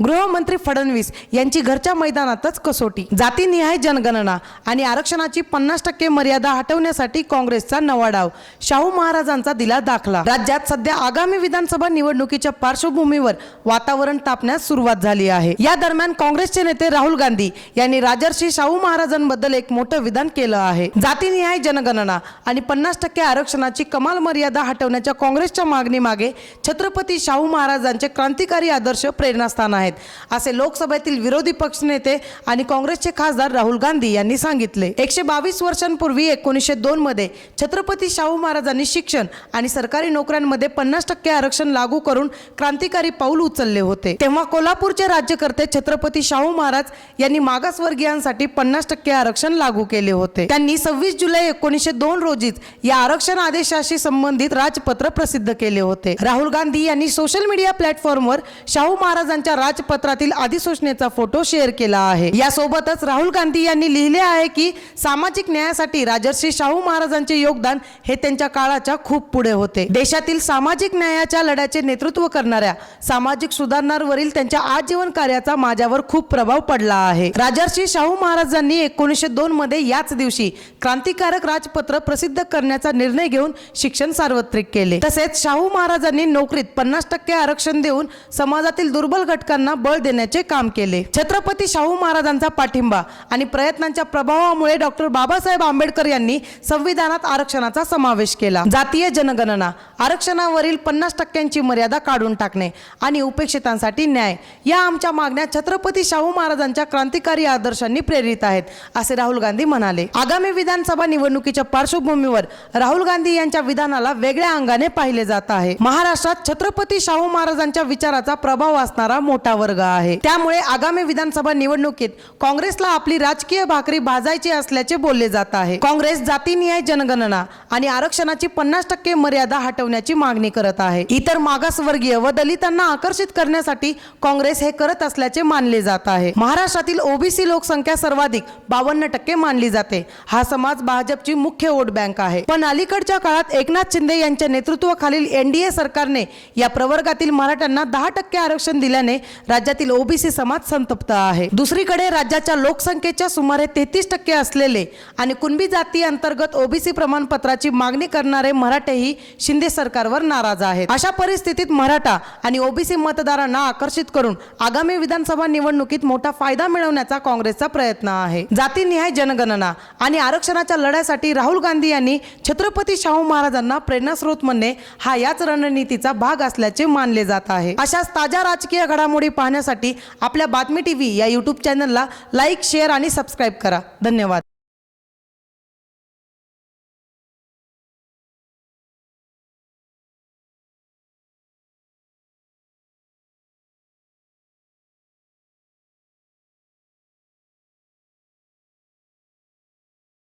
गृहमंत्री फडणवीस यांची घरच्या मैदानातच कसोटी. जातीनिहाय जनगणना आणि आरक्षणाची पन्नास टक्के मर्यादा हटवण्यासाठी काँग्रेसचा नवा डाव. शाहू महाराजांचा दिला दाखला. राज्यात सध्या आगामी विधानसभा निवडणुकीच्या पार्श्वभूमीवर वातावरण तापण्यास सुरुवात झाली आहे. या दरम्यान काँग्रेसचे नेते राहुल गांधी यांनी राजर्षी शाहू महाराजांबद्दल एक मोठं विधान केलं आहे. जातीनिहाय जनगणना आणि पन्नास टक्के आरक्षणाची कमाल मर्यादा हटवण्याच्या काँग्रेसच्या मागणीमागे छत्रपती शाहू महाराजांचे क्रांतिकारी आदर्श प्रेरणास्थान आहे. आहेत. असे लोकसभेतील विरोधी पक्षनेते आणि काँग्रेसचे खासदार राहुल गांधी यांनी सांगितले. एकशे बावीस वर्षांपूर्वी एकोणीसशे दोन मध्ये छत्रपती शाहू महाराजांनी शिक्षण आणि सरकारी नोकऱ्यांमध्ये पन्नास टक्के आरक्षण लागू करून क्रांतिकारी पाऊल उचलले होते. तेव्हा कोल्हापूरचे राज्यकर्ते छत्रपती शाहू महाराज यांनी मागासवर्गीयांसाठी पन्नास टक्के आरक्षण लागू केले होते. त्यांनी सव्वीस जुलै एकोणीसशे दोन रोजीच या आरक्षण आदेशाशी संबंधित राजपत्र प्रसिद्ध केले होते. राहुल गांधी यांनी सोशल मीडिया प्लॅटफॉर्मवर शाहू महाराजांच्या राज राजपत्रातील अधिसूचनेचा फोटो शेअर केला आहे. यासोबतच राहुल गांधी यांनी लिहिले आहे की सामाजिक न्यायासाठी राजर्षी शाहू महाराजांचे योगदान हे त्यांच्या काळाच्या खूप पुढे होते. देशातील सामाजिक न्यायाच्या लढ्याचे नेतृत्व करणाऱ्या सामाजिक सुधारणांवरील त्यांच्या आजीवन कार्याचा माझ्यावर खूप प्रभाव पडला आहे. राजर्षी शाहू महाराजांनी एकोणीसशे दोन मध्ये याच दिवशी क्रांतिकारक राजपत्र प्रसिद्ध करण्याचा निर्णय घेऊन शिक्षण सार्वत्रिक केले. तसेच शाहू महाराजांनी नोकरीत पन्नास टक्के आरक्षण देऊन समाजातील दुर्बल घटकांना बळ देण्याचे काम केले. छत्रपती शाहू महाराजांचा पाठिंबा आणि प्रयत्नांच्या प्रभावामुळे डॉक्टर बाबासाहेब आंबेडकर यांनी संविधानात आरक्षणाचा समावेश केला. जातीय जनगणना आरक्षणावरील पन्नास टक्क्यांची मर्यादा काढून टाकणे आणि उपेक्षितांसाठी न्याय या आमच्या मागण्या छत्रपती शाहू महाराजांच्या क्रांतिकारी आदर्शांनी प्रेरित आहेत असे राहुल गांधी म्हणाले. आगामी विधानसभा निवडणुकीच्या पार्श्वभूमीवर राहुल गांधी यांच्या विधानाला वेगळ्या अंगाने पाहिले जात आहे. महाराष्ट्रात छत्रपती शाहू महाराजांच्या विचाराचा प्रभाव असणारा मोठा वर्ग आहे. त्यामुळे आगामी विधानसभा निवडणुकीत काँग्रेसला आपली राजकीय भाकरी भाजायची असल्याचे बोलले जात आहे. काँग्रेस जातीनिहाय जनगणना आणि आरक्षणाची पन्नास टक्के मर्यादा हटवण्याची मागणी करत आहे. इतर मागासवर्गीय व दलितांना आकर्षित करण्यासाठी काँग्रेस हे करत असल्याचे मानले जात आहे. महाराष्ट्रातील ओबीसी लोकसंख्या सर्वाधिक बावन्न टक्के मानली जाते. हा समाज भाजपची मुख्य वोट बँक आहे. पण अलीकडच्या काळात एकनाथ शिंदे यांच्या नेतृत्वाखालील एनडीए सरकारने या प्रवर्गातील मराठ्यांना दहा टक्के आरक्षण दिल्याने राज्यातील ओबीसी समाज संतप्त आहे. दुसरीकडे राज्याच्या लोकसंख्येच्या सुमारे तेहतीस टक्के असलेले आणि कुणबी जाती अंतर्गत ओबीसी प्रमाणपत्राची मागणी करणारे मराठेही शिंदे सरकारवर नाराज आहेत. अशा परिस्थितीत मराठा आणि ओबीसी मतदारांना आकर्षित करून आगामी विधानसभा निवडणुकीत मोठा फायदा मिळवण्याचा काँग्रेसचा प्रयत्न आहे. जातीनिहाय जनगणना आणि आरक्षणाच्या लढ्यासाठी राहुल गांधी यांनी छत्रपती शाहू महाराजांना प्रेरणास्रोत म्हणणे हा याच रणनीतीचा भाग असल्याचे मानले जात आहे. अशाच ताज्या राजकीय घडामोडी पाहण्यासाठी आपल्या बातमी टी व्ही या यूट्यूब चॅनलला लाईक शेअर आणि सबस्क्राईब करा. धन्यवाद.